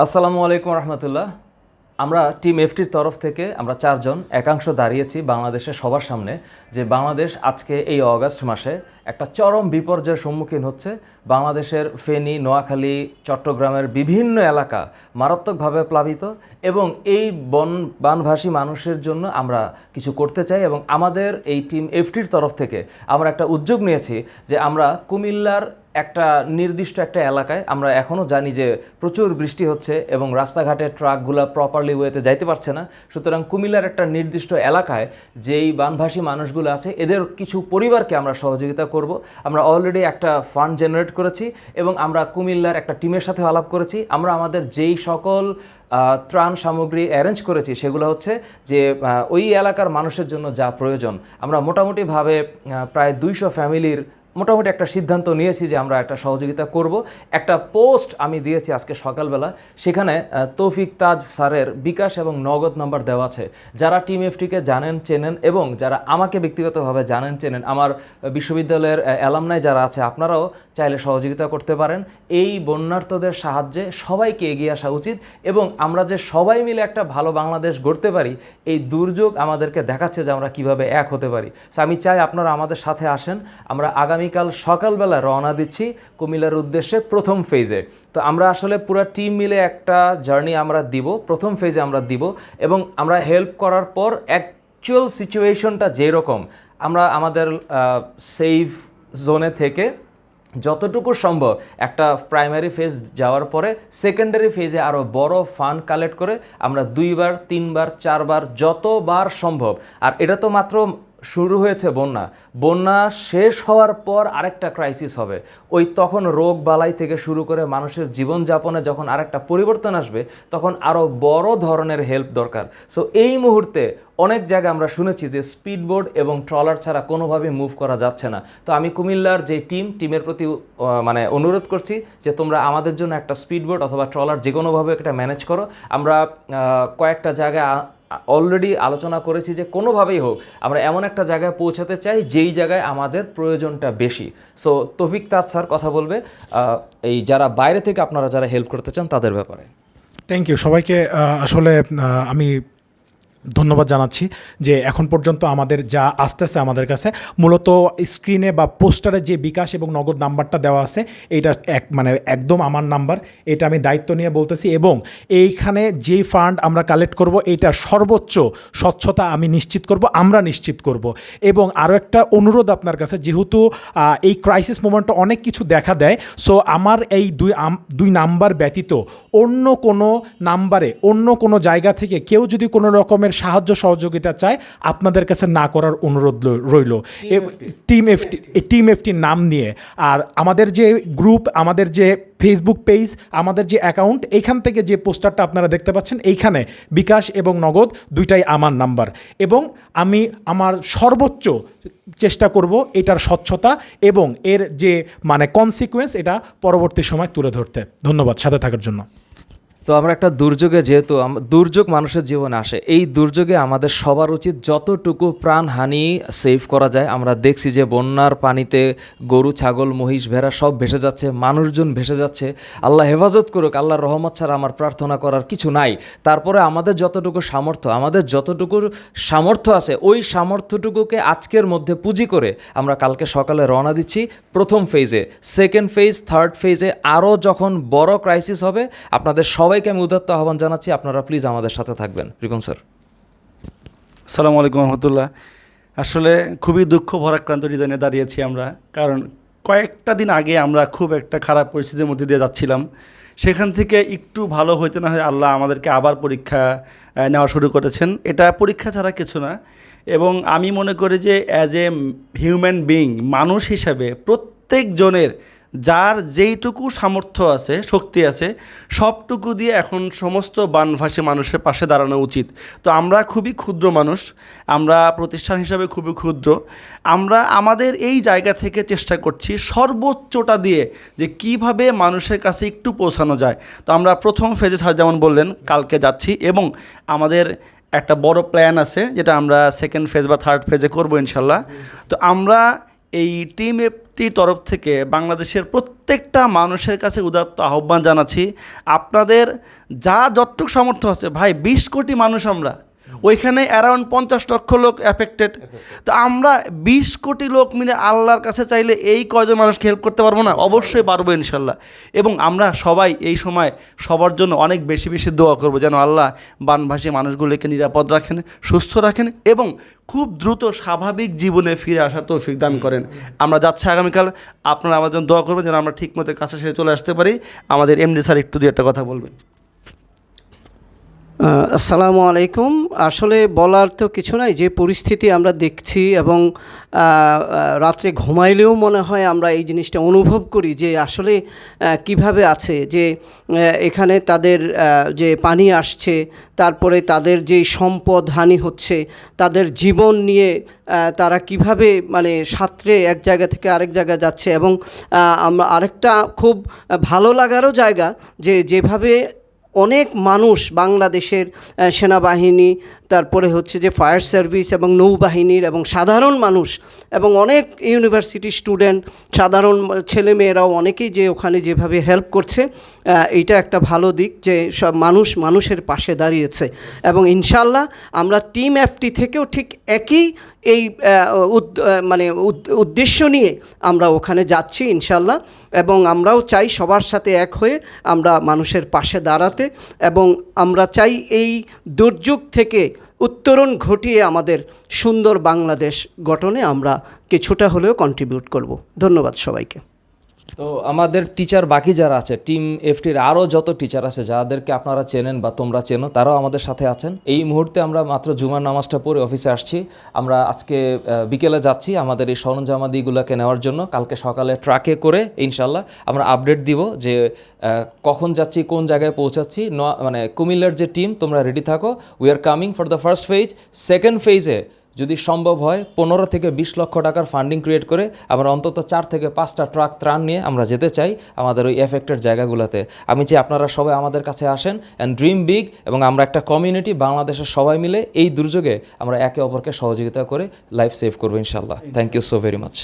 আসসালামু আলাইকুম রহমতুল্লাহ। আমরা টিম এফটির তরফ থেকে আমরা চারজন একাংশ দাঁড়িয়েছি বাংলাদেশের সবার সামনে যে বাংলাদেশ আজকে এই অগাস্ট মাসে একটা চরম বিপর্যয়ের সম্মুখীন হচ্ছে। বাংলাদেশের ফেনী, নোয়াখালী, চট্টগ্রামের বিভিন্ন এলাকা মারাত্মকভাবে প্লাবিত এবং এই বন বানভাসী মানুষের জন্য আমরা কিছু করতে চাই এবং আমাদের এই টিম এফটির তরফ থেকে আমরা একটা উদ্যোগ নিয়েছি যে আমরা কুমিল্লার একটা নির্দিষ্ট একটা এলাকায় আমরা এখনও জানি যে প্রচুর বৃষ্টি হচ্ছে এবং রাস্তাঘাটে ট্রাকগুলো প্রপারলি ওয়েতে যাইতে পারছে না। সুতরাং কুমিল্লার একটা নির্দিষ্ট এলাকায় যেই বানভাসী মানুষগুলো আছে, এদের কিছু পরিবারকে আমরা সহযোগিতা করব। আমরা অলরেডি একটা ফান্ড জেনারেট করেছি এবং আমরা কুমিল্লার একটা টিমের সাথে আলাপ করেছি। আমরা আমাদের যেই সকল ত্রাণ সামগ্রী অ্যারেঞ্জ করেছি, সেগুলো হচ্ছে যে ওই এলাকার মানুষের জন্য যা প্রয়োজন। আমরা মোটামুটিভাবে প্রায় দুইশো ফ্যামিলির মোটামুটি একটা সিদ্ধান্ত নিয়েছি যে আমরা একটা সহযোগিতা করব। একটা পোস্ট আমি দিয়েছি আজকে সকালবেলা, সেখানে তৌফিক তাজ স্যারের বিকাশ এবং নগদ নাম্বার দেওয়া আছে। যারা টিম এফটিকে জানেন, চেনেন এবং যারা আমাকে ব্যক্তিগতভাবে জানেন, চেনেন, আমার বিশ্ববিদ্যালয়ের অ্যালামনাই যারা আছে, আপনারাও চাইলে সহযোগিতা করতে পারেন। এই বন্যার্থদের সাহায্যে সবাইকে এগিয়ে আসা উচিত এবং আমরা যে সবাই মিলে একটা ভালো বাংলাদেশ গড়তে পারি, এই দুর্যোগ আমাদেরকে দেখাচ্ছে যে আমরা কীভাবে এক হতে পারি। সো আমি চাই আপনারা আমাদের সাথে আসেন। আমরা আগামীকাল সকালবেলা রওনা দিচ্ছি কুমিল্লার উদ্দেশ্যে প্রথম ফেজে। তো আমরা আসলে পুরো টিম মিলে একটা জার্নি আমরা দিব, প্রথম ফেজে আমরা দিব এবং আমরা হেল্প করার পর অ্যাকচুয়াল সিচুয়েশনটা যেরকম, আমরা আমাদের সেফ জোনে থেকে যতটুকু সম্ভব একটা প্রাইমারি ফেজ যাওয়ার পরে সেকেন্ডারি ফেজে আরও বড় ফান্ড কালেক্ট করে আমরা দুইবার, তিনবার, চারবার যতবার সম্ভব। আর এটা তো মাত্র শুরু হয়েছে বন্যা। বন্যা শেষ হওয়ার পর আরেকটা ক্রাইসিস হবে। ওই তখন রোগ বালাই থেকে শুরু করে মানুষের জীবনযাপনে যখন আরেকটা পরিবর্তন আসবে, তখন আরও বড় ধরনের হেল্প দরকার। সো এই মুহূর্তে অনেক জায়গায় আমরা শুনেছি যে স্পিডবোট এবং ট্রলার ছাড়া কোনোভাবে মুভ করা যাচ্ছে না। তো আমি কুমিল্লার যে টিম টিমের প্রতি মানে অনুরোধ করছি যে তোমরা আমাদের জন্য একটা স্পিডবোট অথবা ট্রলার যে কোনোভাবে একটা ম্যানেজ করো। আমরা কয়েকটা জায়গায় অলরেডি আলোচনা করেছি যে কোনোভাবেই হোক, আমরা এমন একটা জায়গায় পৌঁছাতে চাই যেই জায়গায় আমাদের প্রয়োজনটা বেশি। সো তফিক তাজ স্যার কথা বলবে। এই যারা বাইরে থেকে আপনারা যারা হেল্প করতে চান তাদের ব্যাপারে। থ্যাংক ইউ সবাইকে আসলে আমি ধন্যবাদ জানাচ্ছি যে এখন পর্যন্ত আমাদের যা আসতেছে আমাদের কাছে। মূলত স্ক্রিনে বা পোস্টারে যে বিকাশ এবং নগদ নাম্বারটা দেওয়া আছে, এটা এক মানে একদম আমার নাম্বার, এটা আমি দায়িত্ব নিয়ে বলতেছি এবং এইখানে যেই ফান্ড আমরা কালেক্ট করব এইটা সর্বোচ্চ স্বচ্ছতা আমি নিশ্চিত করব, আমরা নিশ্চিত করব। এবং আরও একটা অনুরোধ আপনার কাছে, যেহেতু এই ক্রাইসিস মোমেন্টে অনেক কিছু দেখা দেয় সো আমার এই দুই দুই নাম্বার ব্যতীত অন্য কোনো নাম্বারে, অন্য কোনো জায়গা থেকে কেউ যদি কোনো রকমের সাহায্য সহযোগিতা চায় আপনাদের কাছে না করার অনুরোধ রইল। টিম এফটি টিম এফটির নাম নিয়ে আর আমাদের যে গ্রুপ আমাদের যে ফেসবুক পেজ আমাদের যে অ্যাকাউন্ট এইখান থেকে যে পোস্টারটা আপনারা দেখতে পাচ্ছেন এইখানে বিকাশ এবং নগদ দুইটাই আমার নাম্বার এবং আমি আমার সর্বোচ্চ চেষ্টা করব এটার স্বচ্ছতা এবং এর যে মানে কনসিকুয়েন্স এটা পরবর্তী সময় তুলে ধরতে। ধন্যবাদ সাথে থাকার জন্য। তো আমরা একটা দুর্যোগে যেহেতু দুর্যোগ মানুষের জীবনে আসে, এই দুর্যোগে আমাদের সবার উচিত যতটুকু প্রাণহানি সেভ করা যায়, আমরা দেখছি যে বন্যার পানিতে গরু, ছাগল, মহিষ, ভেড়া সব ভেসে যাচ্ছে, মানুষজন ভেসে যাচ্ছে। আল্লাহ হেফাজত করুক আল্লাহ রহমত ছাড়া আমার প্রার্থনা করার কিছু নাই। তারপরে আমাদের যতটুকু সামর্থ্য, আমাদের যতটুকু সামর্থ্য আছে, ওই সামর্থ্যটুকুকে আজকের মধ্যে পুঁজি করে আমরা কালকে সকালে রওনা দিচ্ছি প্রথম ফেজে সেকেন্ড ফেজ থার্ড ফেজে আরও যখন বড় ক্রাইসিস হবে, আপনাদের সবাইকে আমি উদাত্ত আহ্বান জানাচ্ছি, আপনারা প্লিজ আমাদের সাথে থাকবেন। রিপন স্যার। সালামু আলাইকুম রহমতুল্লাহ। আসলে খুবই দুঃখ, ভরাক্রান্ত হৃদয় দাঁড়িয়েছি আমরা। কারণ কয়েকটা দিন আগে আমরা খুব একটা খারাপ পরিস্থিতির মধ্যে দিয়ে যাচ্ছিলাম। সেখান থেকে একটু ভালো হইতে না হয় আল্লাহ আমাদেরকে আবার পরীক্ষা নেওয়া শুরু করেছেন। এটা পরীক্ষা ছাড়া কিছু না। এবং আমি মনে করি যে অ্যাজ এ হিউম্যান বিং মানুষ হিসাবে প্রত্যেকজনের যার যেইটুকু সামর্থ্য আছে, শক্তি আছে, সবটুকু দিয়ে এখন সমস্ত বানভাসী মানুষের পাশে দাঁড়ানো উচিত। তো আমরা খুবই ক্ষুদ্র মানুষ, আমরা প্রতিষ্ঠান হিসাবে খুবই ক্ষুদ্র, আমরা আমাদের এই জায়গা থেকে চেষ্টা করছি সর্বোচ্চটা দিয়ে যে কীভাবে মানুষের কাছে একটু পৌঁছানো যায়। তো আমরা প্রথম ফেজে স্যার যেমন বললেন, কালকে যাচ্ছি এবং আমাদের একটা বড় প্ল্যান আছে, যেটা আমরা সেকেন্ড ফেজ বা থার্ড ফেজে করব ইনশাল্লাহ। তো আমরা এই টিম এফটির তরফ থেকে বাংলাদেশের প্রত্যেকটা মানুষের কাছে উদাত্ত আহ্বান জানাচ্ছি। আপনাদের যা যতটুক সামর্থ্য আছে, ভাই, বিশ কোটি মানুষ আমরা ওইখানে অ্যারাউন্ড পঞ্চাশ লক্ষ লোক অ্যাফেক্টেড তো আমরা বিশ কোটি লোক মিলে আল্লাহর কাছে চাইলে এই কয়জন মানুষকে হেল্প করতে পারব না? অবশ্যই পারব ইনশাল্লাহ। এবং আমরা সবাই এই সময় সবার জন্য অনেক বেশি বেশি দোয়া করব যেন আল্লাহ বানভাসী মানুষগুলোকে নিরাপদ রাখেন, সুস্থ রাখেন এবং খুব দ্রুত স্বাভাবিক জীবনে ফিরে আসার তৌফিক দান করেন। আমরা যাচ্ছি আগামীকাল। আপনারা আমাদের জন্য দোয়া করবেন যেন আমরা ঠিক মতো কাছে সেরে চলে আসতে পারি। আমাদের এমডি স্যার একটু দিয়ে একটা কথা বলবেন। আসসালামু আলাইকুম। আসলে বলার তো কিছু নাই, যে পরিস্থিতি আমরা দেখছি এবং রাত্রে ঘুমাইলেও মনে হয় আমরা এই জিনিসটা অনুভব করি যে আসলে কীভাবে আছে যে এখানে তাদের যে পানি আসছে, তারপরে তাদের যে সম্পদ হানি হচ্ছে, তাদের জীবন নিয়ে তারা কীভাবে মানে সাঁতরে এক জায়গা থেকে আরেক জায়গায় যাচ্ছে এবং আমরা আরেকটা খুব ভালো লাগারও জায়গা যে যেভাবে অনেক মানুষ বাংলাদেশের সেনাবাহিনী, তারপরে হচ্ছে যে ফায়ার সার্ভিস এবং নৌবাহিনীর এবং সাধারণ মানুষ এবং অনেক ইউনিভার্সিটি স্টুডেন্ট, সাধারণ ছেলেমেয়েরাও অনেকেই যে ওখানে যেভাবে হেল্প করছে এটা একটা ভালো দিক যে সব মানুষ মানুষের পাশে দাঁড়িয়েছে এবং ইনশাল্লাহ আমরা টিম এফটি থেকেও ঠিক একই এই মানে উদ- উদ্দেশ্য নিয়ে আমরা ওখানে যাচ্ছি ইনশাল্লাহ এবং আমরাও চাই সবার সাথে এক হয়ে আমরা মানুষের পাশে দাঁড়াতে এবং আমরা চাই এই দুর্যোগ থেকে উত্তরণ ঘটিয়ে আমাদের সুন্দর বাংলাদেশ গঠনে আমরা কিছুটা হলেও কন্ট্রিবিউট করব। ধন্যবাদ সবাইকে। তো আমাদের টিচার বাকি যারা আছে টিম এফটির আরও যত টিচার আছে, যাদেরকে আপনারা চেনেন বা তোমরা চেনো, তারাও আমাদের সাথে আছেন। এই মুহূর্তে আমরা মাত্র জুমার নামাজটা পড়ে অফিসে আসছি। আমরা আজকে বিকেলে যাচ্ছি আমাদের এই সরঞ্জামাদিগুলোকে নেওয়ার জন্য। কালকে সকালে ট্রাকে করে ইনশাল্লাহ আমরা আপডেট দিব যে কখন যাচ্ছি, কোন জায়গায় পৌঁছাচ্ছি। মানে কুমিল্লার যে টিম তোমরা রেডি থাকো। We are coming for the first phase second ফেজে যদি সম্ভব হয়, পনেরো থেকে বিশ লক্ষ টাকার ফান্ডিং ক্রিয়েট করে আমরা অন্তত চার থেকে পাঁচটা ট্রাক ত্রাণ নিয়ে আমরা যেতে চাই আমাদের ওই এফেক্টেড জায়গাগুলোতে। আমি চাই আপনারা সবাই আমাদের কাছে আসেন অ্যান্ড ড্রিম বিগ এবং আমরা একটা কমিউনিটি বাংলাদেশের সবাই মিলে এই দুর্যোগে আমরা একে অপরকে সহযোগিতা করে লাইফ সেভ করব ইনশাল্লাহ thank you so very much